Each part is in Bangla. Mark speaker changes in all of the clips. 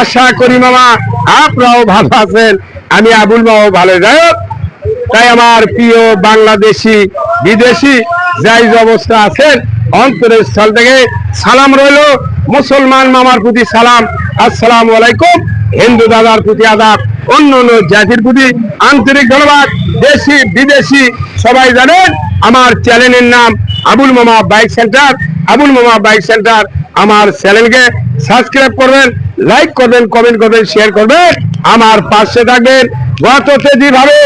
Speaker 1: আশা করি মামা, আপনারাও ভালো আছেন, আমি আবুল মাও ভালো, যাই তাই আমার প্রিয় বাংলাদেশি, বিদেশি যাই অবস্থা আছেন, অন্তরের স্থল থেকে সালাম রইল। মুসলমান মামার প্রতি সালাম, আসসালাম আলাইকুম। হিন্দু দাদার প্রতি আদাব, অন্য অন্য জাতির প্রতি আন্তরিক ধন্যবাদ। দেশি, বিদেশি, সবাই জানেন, আমার চ্যানেলের নাম আবুল মামা বাইক সেন্টার। আবুল মামা বাইক সেন্টার, আমার চ্যানেলকে সাবস্ক্রাইব করবেন। লাইক করবেন কমেন্ট করবেন শেয়ার করবেন। আমার পাশে থাকবেন গত যেভাবে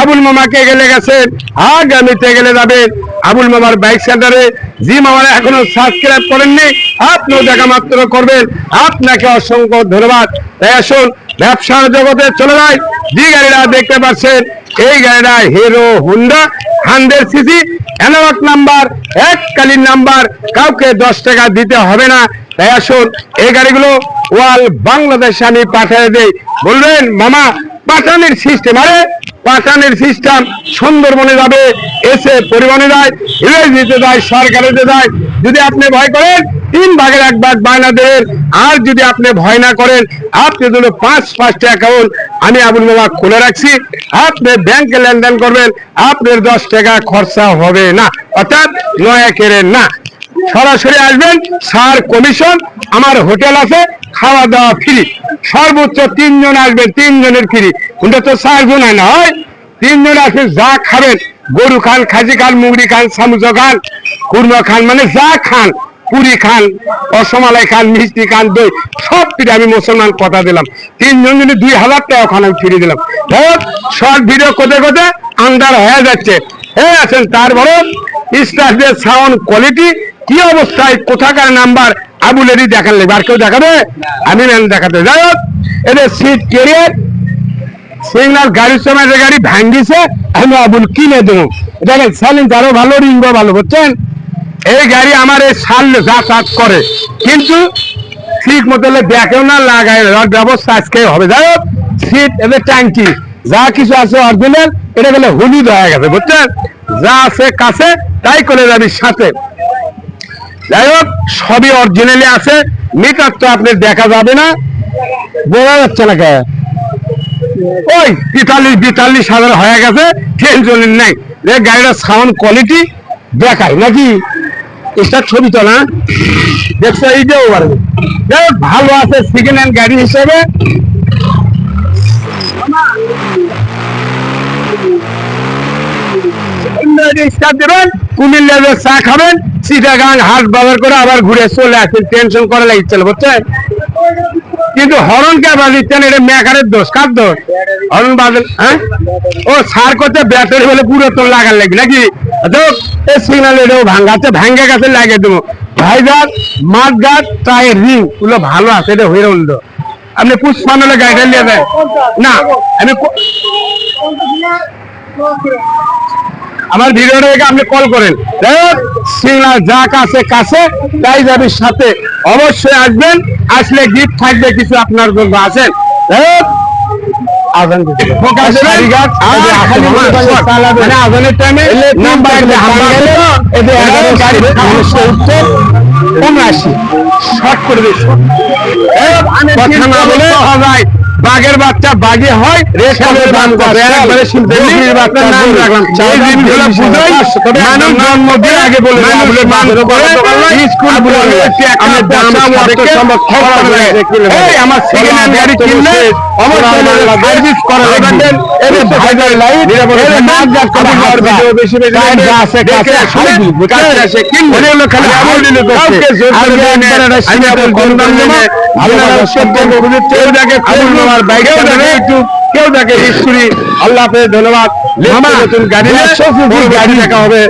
Speaker 1: আবুল মামাকে গেলে গেছেন আগামীতে গেলে যাবেন আবুল মামার বাইক সেন্টারে জি মামারা এখনও সাবস্ক্রাইব করেননি, আপনিও দেখা মাত্র করবেন। আপনাকে অসংখ্য ধন্যবাদ। তাই আসুন, ব্যবসার জগতে চলে যায় যে গাড়িটা দেখতে পাচ্ছেন, এই গাড়িটা Hero Honda hundred CC analogue number এককালীন নাম্বার কাউকে দশ টাকা দিতে হবে না। তাই আসুন, এই গাড়িগুলো ওয়াল বাংলাদেশে আমি পাঠিয়ে দেই। বলবেন, মামা, পাঠানের সিস্টেম আরে, পাঠানের সিস্টেম সুন্দরবনে যাবে, এসে পরিবহনে যায় ইংরেজিতে যায়, সরকারেতে যায়। যদি আপনি ভয় করেন, তিন ভাগের এক ভাগ বায়না দেবেন। আর যদি আপনি ভয় না করেন, আপনি দুটো পাঁচ পাঁচটা অ্যাকাউন্ট আমি আবুল মামা খুলে রাখছি। আপনি ব্যাংকে লেনদেন করবেন, আপনার দশ টাকা খরচা হবে না। অর্থাৎ নয়া কেড়েন না। সরাসরি আসবেন সার কমিশন আমার হোটেল আছে, খাওয়া দাওয়া ফ্রি সর্বোচ্চ তিনজন আসবেন, তিনজনের ফ্রি ওটা তো চারজন হয় না, হয়? তিনজন আসবেন যা খাবেন। গরু খান, খাসি খান মুগরি খান সামুজো খান, কুরমা খান মানে যা খান, পুরি খান, রসমালাই খান, মিষ্টি খান, দই, সব ফিরে আমি মুসলমান কথা দিলাম। তিনজন যদি দুই হাজার টাকা খান আমি ফিরে দিলাম। শর্ট ভিডিও করতে করতে আন্ডার হয়ে যাচ্ছে। হ্যাঁ আছেন তারপরে স্টাফদের সাউন্ড কোয়ালিটি কি অবস্থায় কোথাকার নাম্বার? আবুলেরই দেখার লাগবে। আর কেউ দেখাবে? আমি ম্যান দেখাতে। যাই হোক এদের সিট কেরিয়ার সিগনাল গাড়ির সময় যে গাড়ি ভাঙ্গিছে আমি আবুল কিনে দেবো। দেখেন সালিন আরও ভালো রিঙ্গ ভালো বুঝছেন? এই গাড়ি আমার এই সাল যাতায়াত করে। কিন্তু ঠিক মতো দেখেও না লাগায় ব্যবস্থা আজকে হবে। যাই হোক সিট এদের ট্যাঙ্কি যা কিছু আছে অরিজিনাল এটা গেলে হলুদ হয়ে গেছে বুঝছেন? যা আছে কাছে তাই করে যাবি সাথে। যাই হোক সবই অরিজিনালি আছে। মেকআপ তো আপনি দেখা যাবে না। বোঝা যাচ্ছে না কে? ওই তেতাল্লিশ বিতাল্লিশ হাজার হয়ে গেছে টেনশনের নেই। যে গাড়িটার সাউন্ড কোয়ালিটি দেখায় নাকি? স্টার ছবি তো না। দেখছ এই যে যাই হোক, ভালো আছে সেকেন্ড হ্যান্ড গাড়ি হিসেবে। কুমিল্লা চা খাবেন করে আবার ঘুরে চলে টেনশন করে কিন্তু হরন কে এটা দোষ, কার বাজেন হ্যাঁ? ও সার করতে ব্যাটারি বলে পুরো তোর লাগার লাগবে, নাকি? গেছে দেবো। ভাইজার মাঠ গাছ টায়ার রিংগুলো ভালো আছে, এটা হয়ে আপনি পুষ্পানলে গাড়িটা নিয়ে না, আমি আমার ভিডিওটা দেখে আপনি কল করেন। সিগনাল যা কাছে কাছে তাই যাবে সাথে। অবশ্যই আসবেন আসলে গিফট থাকবে কিছু আপনার জন্য আছেন আজান দিতে হবে। কারিগর, এই যে আসে মামা, মানে আজানের টাইমে নাম্বার শর্ট করে দিচ্ছে কথা না বলে বাঘের বাচ্চা বাঘে হয় রেশমের দাম করে একবারে শিল্পীর বাচ্চা নাম রাখলাম এই দিনগুলো পুজোয় মানুষ জন্ম আগে বলে বলে মানুষ করে স্কুল বলে আমি দাম দেখে খবর এই আমার সেকেন্ড হ্যান্ড গাড়ি কিনলে কেউ দেখে হিস্ট্রি আল্লাহ হাফেজ ধন্যবাদ। নতুন গাড়ি গাড়ি দেখা হবে।